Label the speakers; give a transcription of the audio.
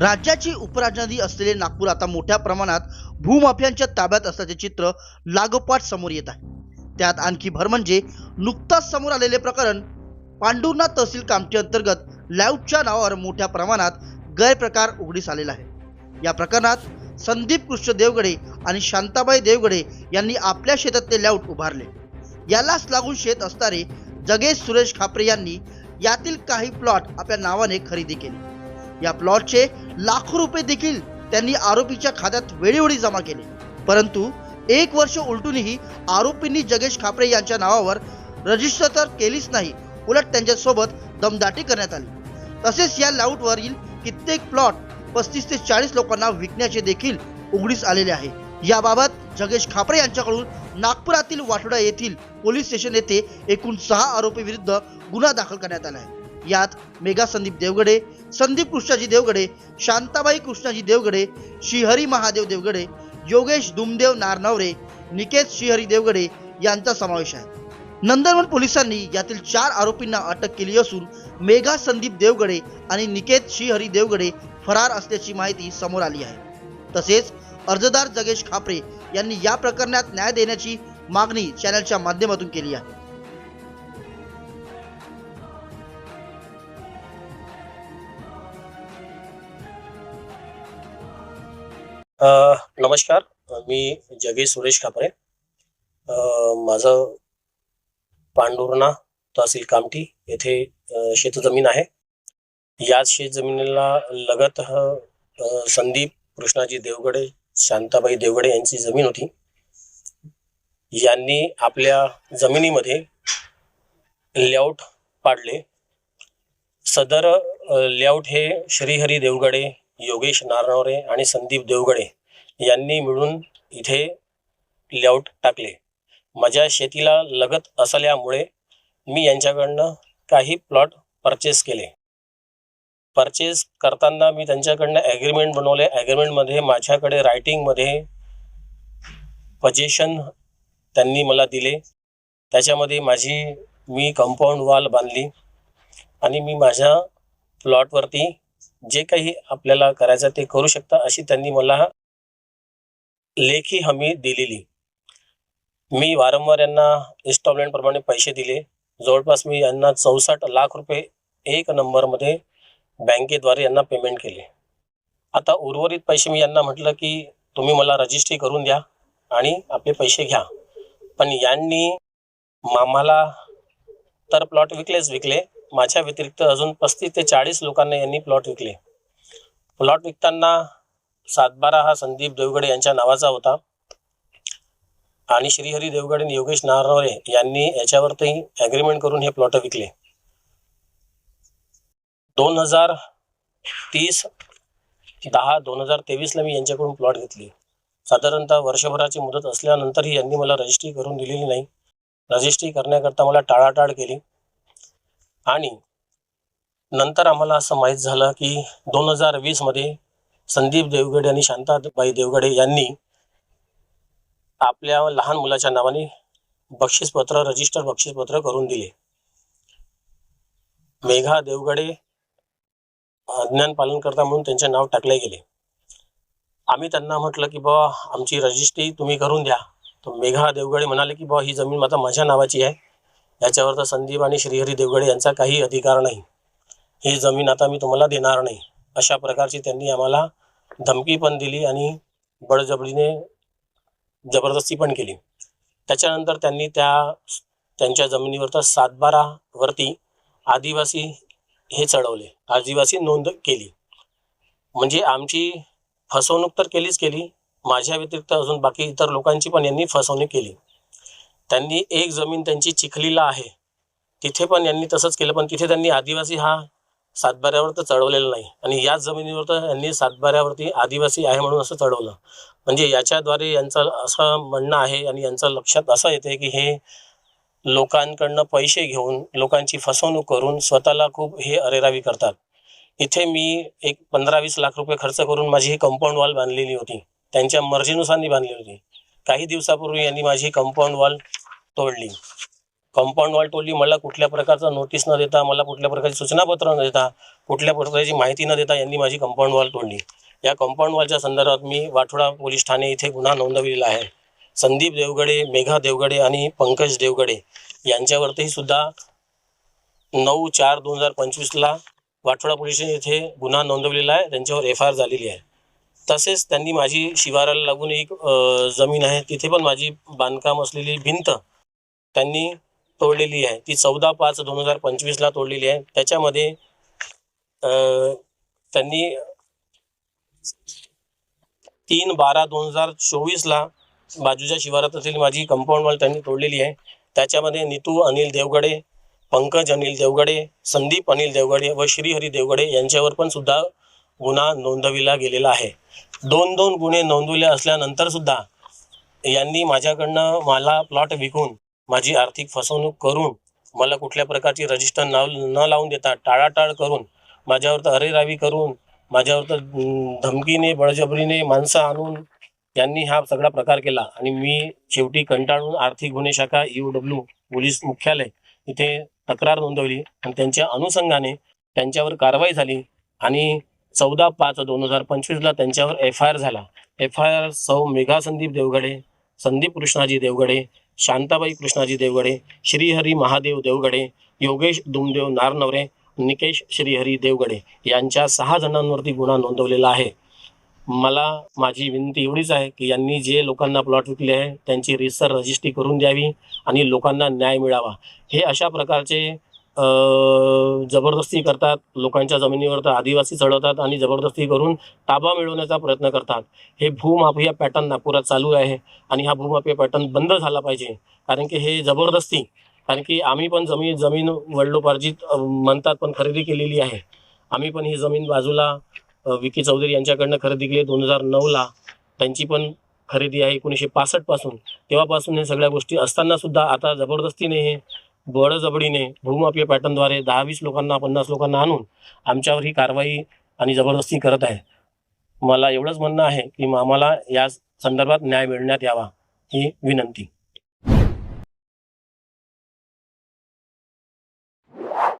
Speaker 1: राज्याची उपराजधानी असलेले नागपूर आता मोठ्या प्रमाणात भूमाफियांच्या ताब्यात असल्याचे चित्र लागोपाठ समोर येत आहे. त्यात आणखी भर म्हणजे नुकताच समोर आलेले प्रकरण पांडुर्णा तहसील कामठी अंतर्गत लॅऊटच्या नावावर मोठ्या प्रमाणात गैरप्रकार उघडीस आलेला आहे. या प्रकरणात संदीप कृष्ण देवगडे आणि शांताबाई देवगडे यांनी आपल्या शेतातले लॅऊट उभारले. यालाच लागून शेत असणारे जगेश सुरेश खापरे यांनी यातील काही प्लॉट आपल्या नावाने खरेदी केले. या प्लॉटचे लाखो रुपये देखील त्यांनी आरोपीच्या खात्यात वेळोवेळी जमा केले. परंतु एक वर्ष उलटूनही आरोपींनी जगेश खापरे यांच्या नावावर रजिस्टर तर केलीच नाही उलट त्यांच्यासोबत दमदाटी करण्यात आली. तसेच या लाऊटवरील कित्येक प्लॉट पस्तीस ते चाळीस लोकांना विकण्याचे देखील उघडीस आलेले आहे. याबाबत जगेश खापरे यांच्याकडून नागपुरातील वाटोडा येथील पोलीस स्टेशन येथे एकूण सहा आरोपी विरुद्ध गुन्हा दाखल करण्यात आला आहे. यात मेघा संदीप देवगडे संदीप कृष्णाजी देवगडे शांताबाई कृष्णाजी देवगडे श्रीहरी महादेव देवगडे योगेश दुमदेव नारनवरे निकेत श्रीहरी देवगडे यांचा समावेश आहे. नंदनवन पोलिसांनी यातील चार आरोपींना अटक केली असून मेघा संदीप देवगडे आणि निकेत श्रीहरी देवगडे फरार असल्याची माहिती समोर आली आहे. तसेच अर्जदार जगेश खापरे यांनी या प्रकरणात न्याय देण्याची मागणी चॅनलच्या माध्यमातून केली आहे.
Speaker 2: नमस्कार. मी जगेश सुरेश खापरे अ, माझं पांडुर्णा तहसील कामठी येथे शेतजमीन आहे. याच शेतजमिनीला लगत संदीप कृष्णाजी देवगडे शांताबाई देवगडे यांची जमीन होती. यांनी आपल्या जमिनीमध्ये लेआउट पाडले. सदर लेआउट हे श्रीहरी देवगडे योगेश नारनवरे आणि संदीप देवगडे यांनी मिळून इथे लेआउट टाकले. माझ्या शेतीला लगत असल्यामुळे मी यांच्याकडनं काही प्लॉट परचेस केले. परचेस करताना मी त्यांच्याकडनं ॲग्रीमेंट बनवले. ॲग्रीमेंटमध्ये माझ्याकडे रायटिंगमध्ये पजेशन त्यांनी मला दिले. त्याच्यामध्ये माझी मी कंपाऊंड वॉल बांधली आणि मी माझ्या प्लॉटवरती जे काही आपल्याला करायचं ते करू शकता अशी त्यांनी मला लेखी हमी दिलेली. मी वारंवार यांना इन्स्टॉलमेंट प्रमाणे पैसे दिले. जवळपास मी यांना चौसष्ट लाख रुपये एक नंबरमध्ये बँकेद्वारे यांना पेमेंट केले. आता उर्वरित पैसे मी यांना म्हटलं की तुम्ही मला रजिस्ट्री करून द्या आणि आपले पैसे घ्या. पण यांनी मामाला तर प्लॉट विकलेच विकले. माझ्या व्यतिरिक्त अजून पस्तीस ते चाळीस लोकांना यांनी प्लॉट विकले. प्लॉट विकताना सातबारा हा संदीप देवगडे यांच्या नावाचा होता. आणि श्रीहरी देवगडे आणि योगेश नारनवरे यांनी याच्यावरती ॲग्रीमेंट करून हे प्लॉट विकले. दोन हजार तीस दहा दोन हजार तेवीसला मी यांच्याकडून प्लॉट घेतली. साधारणतः वर्षभराची मुदत असल्यानंतरही यांनी मला रजिस्ट्री करून दिलेली नाही. रजिस्ट्री करण्याकरता मला टाळाटाळ केली. आणि नंतर आम्हाला असं माहीत झालं की दोन हजार वीसमध्ये संदीप देवगडे आणि शांताबाई देवगडे यांनी आपल्या लहान मुलाच्या नावाने बक्षीसपत्र रजिस्टर बक्षीसपत्र करून दिले. मेघा देवगडे अज्ञान पालन करता म्हणून त्यांचे नाव टाकले गेले. आम्ही त्यांना म्हटलं की बाबा आमची रजिस्ट्री तुम्ही करून द्या. तर मेघा देवगडे म्हणाले की बाबा ही जमीन आता माझ्या नावाची आहे. याच्यावर तर संदीप आणि श्रीहरी देवगडे यांचा काही अधिकार नाही. ही जमीन आता मी तुम्हाला देणार नाही. अशा प्रकारची त्यांनी आम्हाला धमकी पण दिली आणि बळजबरीने जबरदस्ती पण केली. त्याच्यानंतर त्यांनी त्या त्यांच्या जमिनीवर तर सातबारावरती आदिवासी हे चढवले. आदिवासी नोंद केली. म्हणजे आमची फसवणूक तर केलीच केली. माझ्या व्यतिरिक्त अजून बाकी इतर लोकांची पण यांनी फसवणूक केली. त्यांनी एक जमीन त्यांची चिखलीला आहे. तिथे पण यांनी तसंच केलं पण तिथे त्यांनी आदिवासी हा सातबाऱ्यावर तर चढवलेला नाही. आणि याच जमिनीवर तर यांनी सातबाऱ्यावरती आदिवासी आहे म्हणून असं चढवलं. म्हणजे याच्याद्वारे यांचं असं म्हणणं आहे आणि यांचं लक्षात असं येते की हे लोकांकडनं पैसे घेऊन लोकांची फसवणूक करून स्वतःला खूप हे अरेरावी करतात. इथे मी एक पंधरा वीस लाख रुपये खर्च करून माझी ही कंपाऊंड वॉल बांधलेली होती. त्यांच्या मर्जीनुसार मी बांधली होती. काही दिवसापूर्वी यांनी माझी कंपाऊंड वॉल तोडली. कंपाऊंड वॉल तोडली. मला कुठल्या प्रकारचा नोटीस न देता मला कुठल्या प्रकारची सूचनापत्र न देता कुठल्या प्रकारची माहिती न देता यांनी माझी कंपाऊंड वॉल तोडली. या कंपाऊंड वॉलच्या संदर्भात मी वाठोडा पोलीस ठाणे इथे गुन्हा नोंदविलेला आहे. संदीप देवगडे मेघा देवगडे आणि पंकज देवगडे यांच्यावरती सुद्धा नऊ चार दोन हजार पंचवीसला वाठोडा पोलीस इथे येथे गुन्हा नोंदवलेला आहे. त्यांच्यावर एफ आय आर झालेली आहे. तसेच त्यांनी माझी शिवाराला लागून एक जमीन आहे. तिथे पण माझी बांधकाम असलेली भिंत त्यांनी तोडलेली आहे. ती चौदा पाच दोन हजार पंचवीसला तोडलेली आहे. त्याच्यामध्ये त्यांनी तीन बारा दोन हजार चोवीसला बाजूच्या शिवारात असलेली माझी कंपाऊंड वॉल त्यांनी तोडलेली आहे. त्याच्यामध्ये नितू अनिल देवगडे पंकज अनिल देवगडे संदीप अनिल देवगडे व श्रीहरी देवगडे यांच्यावर पण सुद्धा गुन्हा नोंदविला गेलेला आहे. दोन दोन गुन्हे नोंदवले असल्यानंतर सुद्धा यांनी माझ्याकडनं मला प्लॉट विकून माझी आर्थिक फसवणूक करून मला कुठल्या प्रकारची रजिस्टर नाव न लावून देता टाळाटाळ करून माझ्यावर तर अरेरावी करून माझ्यावर तर धमकीने बळजबरीने माणसं आणून यांनी हा सगळा प्रकार केला. आणि मी शेवटी कंटाळून आर्थिक गुन्हे शाखा यू डब्ल्यू पोलीस मुख्यालय इथे तक्रार नोंदवली. आणि त्यांच्या अनुषंगाने त्यांच्यावर कारवाई झाली. आणि चौदा पाच दोन हजार पंचवीसला त्यांच्यावर एफ आय आर झाला. एफ आय आर सौ मेघा संदीप देवगडे संदीप कृष्णाजी देवगडे शांताबाई कृष्णाजी देवगडे श्रीहरी महादेव देवगडे योगेश दुमदेव नारनवरे निकेश श्रीहरी देवगडे यांच्या सहा जणांवरती गुन्हा नोंदवलेला आहे. मला माझी विनंती एवढीच आहे की यांनी जे लोकांना प्लॉट विकले आहे त्यांची रिसर रजिस्ट्री करून द्यावी आणि लोकांना न्याय मिळावा. हे अशा प्रकारचे जबरदस्ती करतात लोकांच्या जमिनीवर तर आदिवासी चढवतात आणि जबरदस्ती करून ताबा मिळवण्याचा प्रयत्न करतात. हे भूमाफिया पॅटर्न नागपुरात चालू आहे आणि हा भूमाफिया पॅटर्न बंद झाला पाहिजे. कारण की हे जबरदस्ती कारण की आम्ही पण जमीन जमीन वडलोपार्जित म्हणतात पण खरेदी केलेली आहे. आम्ही पण ही जमीन बाजूला विकी चौधरी यांच्याकडनं खरेदी केली दोन हजार नऊला. त्यांची पण खरेदी आहे एकोणीसशे पासष्टपासून. तेव्हापासून हे सगळ्या गोष्टी असताना सुद्धा आता जबरदस्तीने हे बळजबडीने भूमापीय पॅटर्नद्वारे दहा वीस लोकांना पन्नास लोकांना आणून आमच्यावर ही कारवाई आणि जबरदस्ती करत आहे. मला एवढंच म्हणणं आहे की आम्हाला या संदर्भात न्याय मिळण्यात यावा ही विनंती.